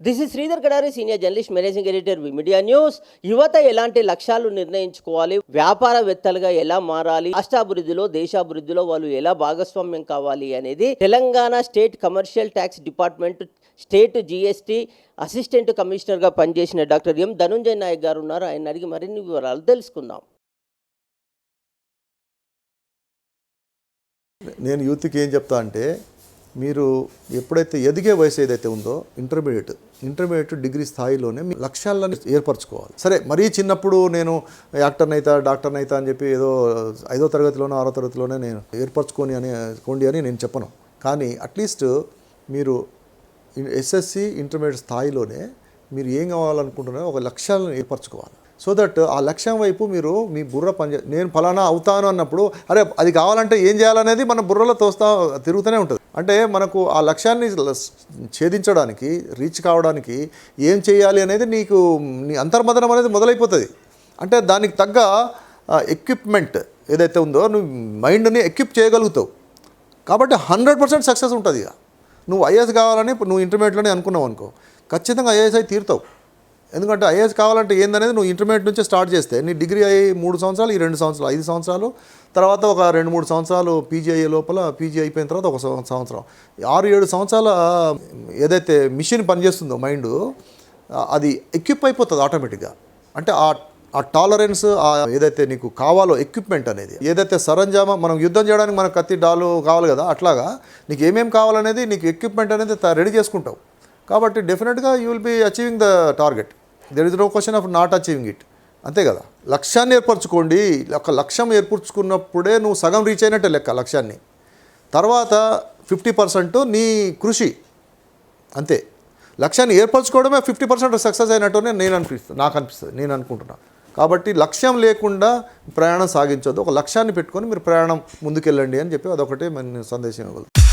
This is Sridhar Kadari senior journalist managing editor media news యువత ఎలాంటి లక్ష్యాలు నిర్ణయించుకోవాలి? వ్యాపారవేత్తలుగా ఎలా మారాలి? రాష్ట్రాభివృద్ధిలో దేశాభివృద్ధిలో వాళ్ళు ఎలా భాగస్వామ్యం కావాలి అనేది Telangana state commercial tax department state GST assistant కమిషనర్గా పనిచేసిన డాక్టర్ ఎం ధనుంజయ్ నాయక్ గారు ఉన్నారు. ఆయన అడిగి మరిన్ని వివరాలు తెలుసుకుందాం. నేను యూత్కి ఏం చెప్తా అంటే మీరు ఎప్పుడైతే ఎదిగే వయసు ఏదైతే ఉందో ఇంటర్మీడియట్ ఇంటర్మీడియట్ డిగ్రీ స్థాయిలోనే మీ లక్ష్యాలను ఏర్పరచుకోవాలి. సరే మరీ చిన్నప్పుడు నేను యాక్టర్ని అవుతా డాక్టర్ని అవుతా అని చెప్పి ఏదో ఐదో తరగతిలోనో ఆరో తరగతిలోనే నేను ఏర్పరచుకొని అని కోండి అని నేను చెప్పను. కానీ అట్లీస్ట్ మీరు ఎస్ఎస్సి ఇంటర్మీడియట్ స్థాయిలోనే మీరు ఏం కావాలనుకుంటున్నారో ఒక లక్ష్యాలను ఏర్పరచుకోవాలి. సో దట్ uh, ఆ లక్ష్యం వైపు మీరు మీ బుర్ర పనిచే నేను ఫలానా అవుతాను అన్నప్పుడు అరే అది కావాలంటే ఏం చేయాలనేది మన బుర్రలో తోస్తా తిరుగుతూనే ఉంటుంది. అంటే మనకు ఆ లక్ష్యాన్ని ఛేదించడానికి రీచ్ కావడానికి ఏం చేయాలి అనేది నీకు నీ అంతర్మదనం అనేది మొదలైపోతుంది. అంటే దానికి తగ్గ ఎక్విప్మెంట్ ఏదైతే ఉందో నువ్వు మైండ్ని ఎక్విప్ చేయగలుగుతావు. కాబట్టి హండ్రెడ్ పర్సెంట్ సక్సెస్ ఉంటుంది ఇక. నువ్వు ఐఏఎస్ కావాలని నువ్వు ఇంటర్మీడియట్లోనే అనుకున్నావు అనుకో ఖచ్చితంగా ఐఏఎస్ అయి తీరుతావు. ఎందుకంటే ఐఏఎస్ కావాలంటే ఏందనేది నువ్వు ఇంటర్మీడియట్ నుంచే స్టార్ట్ చేస్తే నీ డిగ్రీ అయ్యి మూడు సంవత్సరాలు ఈ రెండు సంవత్సరాలు ఐదు సంవత్సరాలు తర్వాత ఒక రెండు మూడు సంవత్సరాలు పీజీ అయ్యే లోపల పీజీ అయిపోయిన తర్వాత ఒక సంవత్సరం. ఆరు ఏడు సంవత్సరాల ఏదైతే మిషన్ పనిచేస్తుందో మైండ్ అది ఎక్విప్ అయిపోతుంది ఆటోమేటిక్గా అంటే ఆ ఆ టాలరెన్స్ ఆ ఏదైతే నీకు కావాలో ఎక్విప్మెంట్ అనేది ఏదైతే సరంజామా మనం యుద్ధం చేయడానికి మనకు కత్తి డాలు కావాలి కదా అట్లాగా నీకు ఏమేం కావాలనేది నీకు ఎక్విప్మెంట్ అనేది రెడీ చేసుకుంటావు. కాబట్టి డెఫినెట్గా you will be achieving the target there is no question of not achieving it అంతే కదా? లక్ష్యాన్ని ఏర్పరచుకోండి. ఒక లక్ష్యం ఏర్పరచుకున్నప్పుడే నువ్వు సగం రీచ్ అయినట్టే లెక్క లక్ష్యాన్ని. తర్వాత ఫిఫ్టీ పర్సెంట్ నీ కృషి. అంతే. లక్ష్యాన్ని ఏర్పరచుకోవడమే ఫిఫ్టీ పర్సెంట్ సక్సెస్ అయినట్టునే నేను అనిపిస్తుంది నాకు అనిపిస్తుంది. నేను అనుకుంటున్నా. కాబట్టి లక్ష్యం లేకుండా ప్రయాణం సాగించొద్దు. ఒక లక్ష్యాన్ని పెట్టుకొని మీరు ప్రయాణం ముందుకెళ్ళండి అని చెప్పి అదొకటే నేను సందేశం ఇవ్వగలుగుతాను